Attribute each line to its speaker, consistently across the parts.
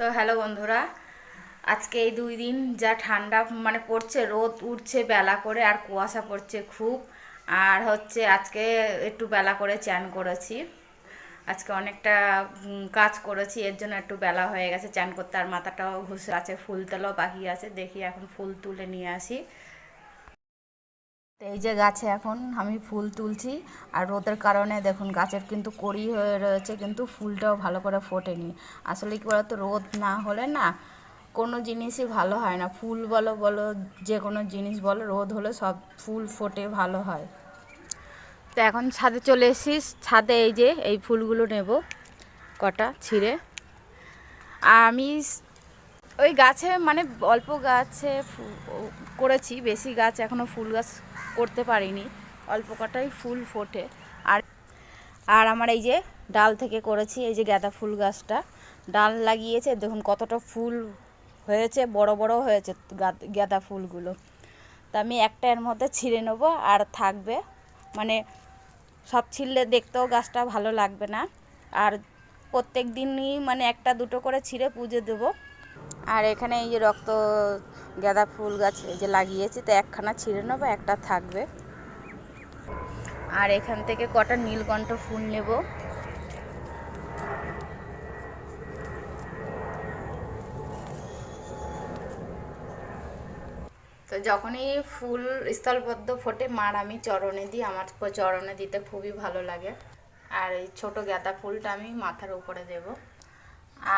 Speaker 1: তো হ্যালো বন্ধুরা, আজকে এই দুই দিন যা ঠান্ডা মানে পড়ছে, রোদ উঠছে বেলা করে আর কুয়াশা পড়ছে খুব। আর হচ্ছে আজকে একটু বেলা করে চান করেছি। আজকে অনেকটা কাজ করেছি, এর জন্য একটু বেলা হয়ে গেছে। চান করতে আর মাথাটাও ঘুষে আছে, ফুল তেলও বাকি আছে। দেখি এখন ফুল তুলে নিয়ে আসি। তো এই যে গাছে এখন আমি ফুল তুলছি আর রোদের কারণে দেখুন গাছের কিন্তু কড়ি হয়ে রয়েছে, কিন্তু ফুলটাও ভালো করে ফোটেনি। আসলে কি বলতো, রোদ না হলে না কোনো জিনিসই ভালো হয় না। ফুল বলো বলো, যে কোনো জিনিস বলো, রোদ হলে সব ফুল ফোটে ভালো হয়। তো এখন ছাদে চলে এসেছিস ছাদে এই যে এই ফুলগুলো নেব কটা ছিঁড়ে। আমি ওই গাছে মানে অল্প গাছে করেছি, বেশি গাছ এখনও ফুল গাছ করতে পারিনি। অল্প কটাই ফুল ফোটে। আর আর আমার এই যে ডাল থেকে করেছি, এই যে গাঁদা ফুল গাছটা। ডাল লাগিয়েছে, দেখুন কতটা ফুল হয়েছে, বড় বড় হয়েছে গাঁদা ফুলগুলো। তা আমি একটা এর মধ্যে ছিঁড়ে নেব, আর থাকবে। মানে সব ছিঁড়লে দেখতেও গাছটা ভালো লাগবে না। আর প্রত্যেক দিনই মানে একটা দুটো করে ছিঁড়ে পুজো দেবো। আর এখানে এই যে রক্ত গাঁদা ফুল গাছ যে লাগিয়েছি, তো একখানা ছিঁড়ে নেব, একটা থাকবে। আর এখান থেকে কটা নীলকণ্ঠ ফুল নেব। তো যখনই ফুল স্থলবদ্ধ ফোটে, মার আমি চরণে দিই, আমার চরণে দিতে খুবই ভালো লাগে। আর এই ছোটো গাঁদা ফুলটা আমি মাথার উপরে দেব।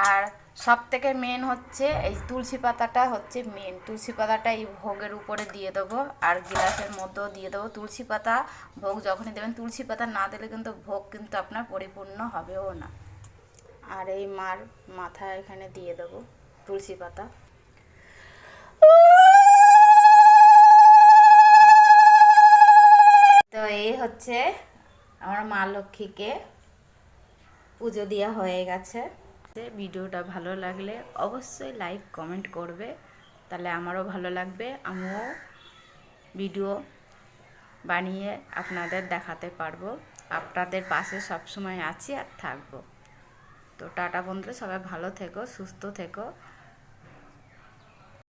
Speaker 1: আর সব থেকে মেন হচ্ছে এই তুলসী পাতাটা হচ্ছে মেন তুলসী পাতাটা এই ভোগের উপরে দিয়ে দেবো আর গ্লাসের মধ্যেও দিয়ে দেবো। তুলসী পাতা ভোগ যখনই দেবেন, তুলসী পাতা না দিলে কিন্তু ভোগ কিন্তু আপনার পরিপূর্ণ হবেও না। আর এই মার মাথা এখানে দিয়ে দেবো তুলসী পাতা। তো এই হচ্ছে আমার মা লক্ষ্মীকে পুজো দেওয়া হয়ে গেছে। ভিডিওটা ভালো লাগলে অবশ্যই লাইক, কমেন্ট করবে। তাহলে আমারও ভালো লাগবে। আমিও ভিডিও বানিয়ে আপনাদের দেখাতে পারব। আপনাদের পাশে সবসময় আছি আর থাকব। তো টাটা বন্ধুরা, সবাই ভালো থেকো, সুস্থ থেকো।